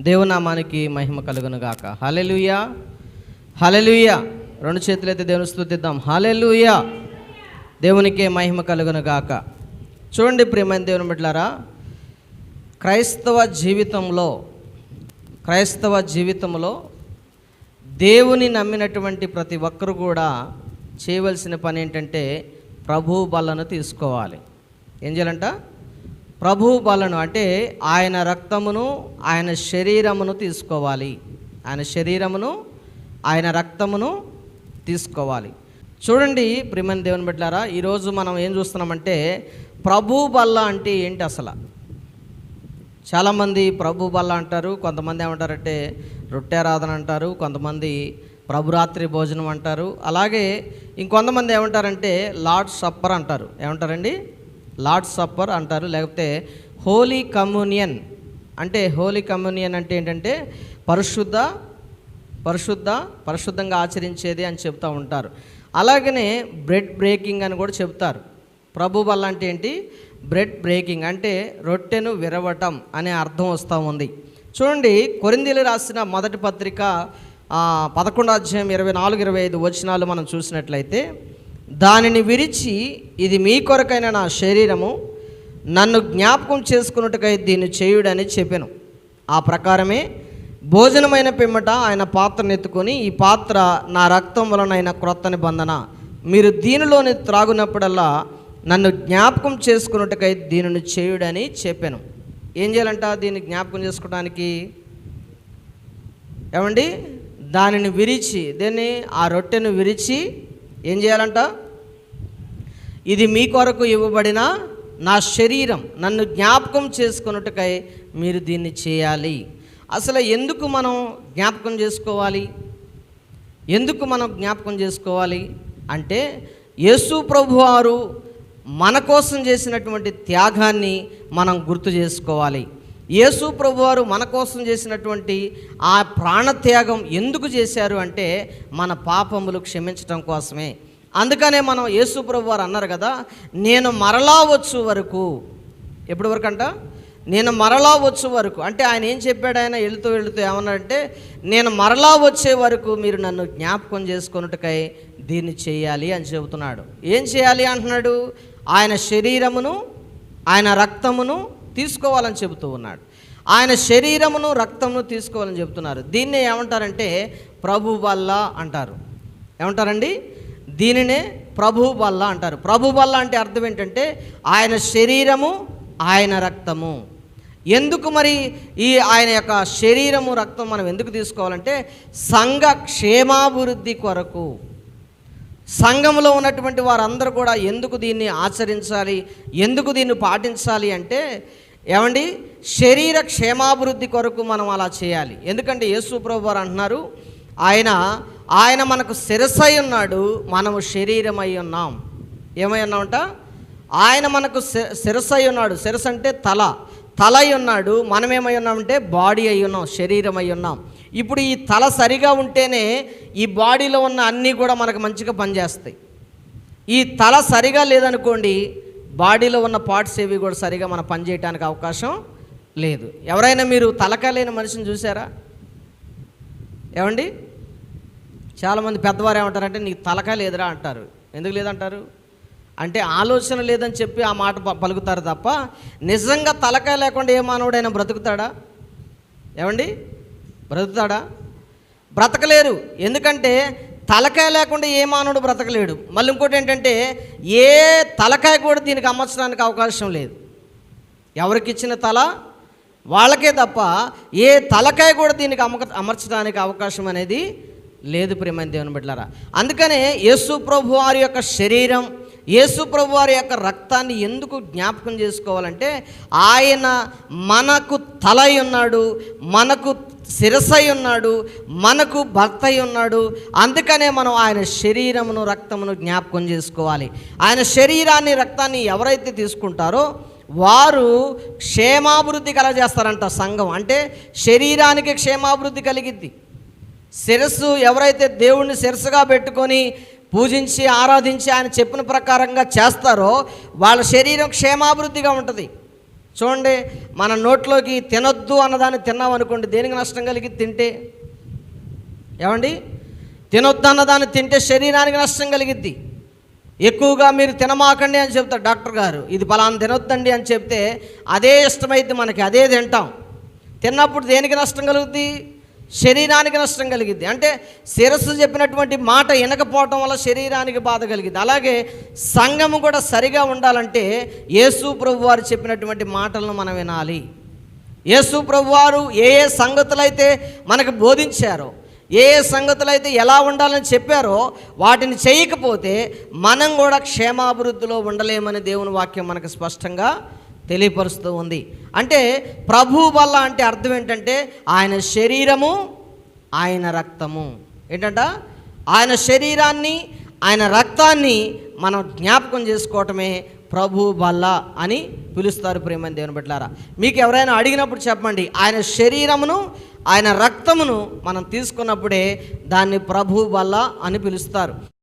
దేవునామానికి మహిమ కలుగును గాక. Hallelujah hallelujah రెండు చేతులైతే దేవుని స్థుతిద్దాం హలెలుయా దేవునికే మహిమ కలుగును గాక. చూడండి ప్రియమైన దేవుని బిడ్డలారా క్రైస్తవ జీవితంలో క్రైస్తవ జీవితంలో దేవుని నమ్మినటువంటి ప్రతి ఒక్కరు కూడా చేయవలసిన పని ఏంటంటే ప్రభు బలను తీసుకోవాలి. ఏం చేయాలంట? ప్రభు బలను అంటే ఆయన రక్తమును ఆయన శరీరమును తీసుకోవాలి. ఆయన శరీరమును ఆయన రక్తమును తీసుకోవాలి. చూడండి ప్రిమన్ దేవుని బిడ్డారా ఈరోజు మనం ఏం చూస్తున్నామంటే ప్రభు బల్ల అంటే ఏంటి అసలు? చాలామంది ప్రభు బల్ల అంటారు కొంతమంది ఏమంటారంటే రొట్టెరాధన అంటారు కొంతమంది ప్రభురాత్రి భోజనం అంటారు. అలాగే ఇంకొంతమంది ఏమంటారంటే లార్డ్ సప్పర్ అంటారు. ఏమంటారండి? లార్డ్ సప్పర్ అంటారు లేకపోతే హోలీ కమ్యూనియన్. అంటే హోలీ కమ్యూనియన్ అంటే ఏంటంటే పరిశుద్ధ పరిశుద్ధ పరిశుద్ధంగా ఆచరించేది అని చెప్తూ ఉంటారు. అలాగనే బ్రెడ్ బ్రేకింగ్ అని కూడా చెప్తారు. ప్రభు వల్ల అంటే ఏంటి? బ్రెడ్ బ్రేకింగ్ అంటే రొట్టెను విరవటం అనే అర్థం వస్తూ ఉంది. చూడండి కొరిందీలు రాసిన మొదటి పత్రిక పదకొండు అధ్యాయం ఇరవై నాలుగు ఇరవై ఐదు వచనాలు మనం చూసినట్లయితే దానిని విరిచి ఇది మీ కొరకైన నా శరీరము నన్ను జ్ఞాపకం చేసుకున్నట్టుకై దీన్ని చేయుడని చెప్పాను. ఆ ప్రకారమే భోజనమైన పిమ్మట ఆయన పాత్రను ఎత్తుకొని ఈ పాత్ర నా రక్తం వలనైన క్రొత్త నిబంధన. మీరు దీనిలోని త్రాగునప్పుడల్లా నన్ను జ్ఞాపకం చేసుకున్నట్టుకై దీనిని చేయుడని చెప్పాను. ఏం చేయాలంట దీన్ని జ్ఞాపకం చేసుకోవడానికి ఏమండి? దానిని విరిచి దీన్ని? ఆ రొట్టెను విరిచి ఏం చేయాలంట? ఇది మీ కొరకు ఇవ్వబడిన నా శరీరం. నన్ను జ్ఞాపకం చేసుకున్నట్టుకై మీరు దీన్ని చేయాలి. అసలు ఎందుకు మనం జ్ఞాపకం చేసుకోవాలి? ఎందుకు మనం జ్ఞాపకం చేసుకోవాలి? అంటే యేసు ప్రభువారు మన కోసం చేసినటువంటి త్యాగాన్ని మనం గుర్తు చేసుకోవాలి. యేసు ప్రభువారు మన కోసం చేసినటువంటి ఆ ప్రాణత్యాగం ఎందుకు చేశారు అంటే మన పాపములు క్షమించటం కోసమే. అందుకనే మనం యేసు ప్రభువారు అన్నారు కదా నేను మరలా వచ్చు వరకు ఎప్పటి వరకు అంట? నేను మరలా వచ్చు వరకు. అంటే ఆయన ఏం చెప్పాడు ఆయన? వెళుతూ వెళుతూ ఏమన్నాడంటే నేను మరలా వచ్చే వరకు మీరు నన్ను జ్ఞాపకం చేసుకున్నట్టుకై దీన్ని చేయాలి అని చెబుతున్నాడు. ఏం చేయాలి అంటున్నాడు? ఆయన శరీరమును ఆయన రక్తమును తీసుకోవాలని చెబుతూ ఉన్నాడు. ఆయన శరీరమును రక్తమును తీసుకోవాలని చెబుతున్నారు. దీన్నే ఏమంటారంటే ప్రభు వల్ల అంటారు. ఏమంటారండి? దీనినే ప్రభు వల్ల అంటారు. ప్రభు వల్ల అంటే అర్థం ఏంటంటే ఆయన శరీరము ఆయన రక్తము. ఎందుకు మరి ఈ ఆయన యొక్క శరీరము రక్తం మనం ఎందుకు తీసుకోవాలంటే సంఘ క్షేమాభివృద్ధి కొరకు. సంఘంలో ఉన్నటువంటి వారందరూ కూడా ఎందుకు దీన్ని ఆచరించాలి ఎందుకు దీన్ని పాటించాలి అంటే ఏమండి? శరీర క్షేమాభివృద్ధి కొరకు మనం అలా చేయాలి. ఎందుకంటే యేసు ప్రభు వారు అంటున్నారు ఆయన ఆయన మనకు శిరసై ఉన్నాడు మనము శరీరమై ఉన్నాం. ఏమై ఉన్నామంట? ఆయన మనకు శిరసై ఉన్నాడు. శిరస్సు అంటే తల. తల అయి ఉన్నాడు మనమేమై ఉన్నామంటే బాడీ అయి ఉన్నాం శరీరం అయి ఉన్నాం. ఇప్పుడు ఈ తల సరిగా ఉంటేనే ఈ బాడీలో ఉన్న అన్నీ కూడా మనకు మంచిగా పనిచేస్తాయి. ఈ తల సరిగా లేదనుకోండి బాడీలో ఉన్న పార్ట్స్ ఏవి కూడా సరిగా మనం పనిచేయడానికి అవకాశం లేదు. ఎవరైనా మీరు తలకాయ లేని మనిషిని చూసారా ఏమండి? చాలామంది పెద్దవారు ఏమంటారంటే నీకు తలకాయ లేదురా అంటారు. ఎందుకు లేదంటారు? అంటే ఆలోచన లేదని చెప్పి ఆ మాట పలుకుతారు తప్ప నిజంగా తలకాయ లేకుండా ఏ మానవుడైనా బ్రతుకుతాడా? ఏమండి? బ్రతుకుతాడా? బ్రతకలేరు. ఎందుకంటే తలకాయ లేకుండా ఏ మానవుడు బ్రతకలేడు. మళ్ళీ ఇంకోటి ఏంటంటే ఏ తలకాయ కూడా దీనికి అమర్చడానికి అవకాశం లేదు. ఎవరికి ఇచ్చిన తల? వాళ్ళకే తప్ప ఏ తలకాయ కూడా దీనికి అమక అమర్చడానికి అవకాశం అనేది లేదు ప్రేమైన దేవుని బిడ్డలారా. అందుకనే యేసు ప్రభు వారి యొక్క శరీరం యేసు ప్రభు వారి యొక్క రక్తాన్ని ఎందుకు జ్ఞాపకం చేసుకోవాలంటే ఆయన మనకు తల అయి ఉన్నాడు మనకు శిరసై ఉన్నాడు మనకు భర్త అయి ఉన్నాడు. అందుకనే మనం ఆయన శరీరమును రక్తమును జ్ఞాపకం చేసుకోవాలి. ఆయన శరీరాన్ని రక్తాన్ని ఎవరైతే తీసుకుంటారో వారు క్షేమాభివృద్ధి కలగజేస్తారంట సంఘం. అంటే శరీరానికి క్షేమాభివృద్ధి కలిగిద్ది. శిరస్సు ఎవరైతే దేవుణ్ణి శిరస్సుగా పెట్టుకొని పూజించి ఆరాధించి ఆయన చెప్పిన ప్రకారంగా చేస్తారో వాళ్ళ శరీరం క్షేమాభివృద్ధిగా ఉంటుంది. చూడండి మన నోట్లోకి తినొద్దు అన్నదాన్ని తిన్నాం అనుకోండి దేనికి నష్టం కలిగి తింటే? ఏమండి? తినొద్దు అన్నదాన్ని తింటే శరీరానికి నష్టం కలిగిద్ది. ఎక్కువగా మీరు తినమాకండి అని చెప్తారు డాక్టర్ గారు. ఇది పలానా తినొద్దండి అని చెప్తే అదే ఇష్టమైతే మనకి అదే తింటాం. తిన్నప్పుడు దేనికి నష్టం కలుగుద్ది? శరీరానికి నష్టం కలిగిద్ది. అంటే శిరస్సు చెప్పినటువంటి మాట వినకపోవటం వల్ల శరీరానికి బాధ కలిగింది అలాగే సంఘము కూడా సరిగా ఉండాలంటే యేసు ప్రభు వారు చెప్పినటువంటి మాటలను మనం వినాలి. యేసు ప్రభు వారు ఏ ఏ సంగతులైతే మనకు బోధించారో ఏ ఏ సంగతులైతే ఎలా ఉండాలని చెప్పారో వాటిని చేయకపోతే మనం కూడా క్షేమాభివృద్ధిలో ఉండలేమని దేవుని వాక్యం మనకు స్పష్టంగా తెలియపరుస్తూ ఉంది. అంటే ప్రభు వల్ల అంటే అర్థం ఏంటంటే ఆయన శరీరము ఆయన రక్తము. ఏంటంట? ఆయన శరీరాన్ని ఆయన రక్తాన్ని మనం జ్ఞాపకం చేసుకోవటమే ప్రభు బల్ల అని పిలుస్తారు ప్రేమని దేవుని బిడ్డలారా. మీకు ఎవరైనా అడిగినప్పుడు చెప్పండి. ఆయన శరీరమును ఆయన రక్తమును మనం తీసుకున్నప్పుడే దాన్ని ప్రభు బల్ల అని పిలుస్తారు.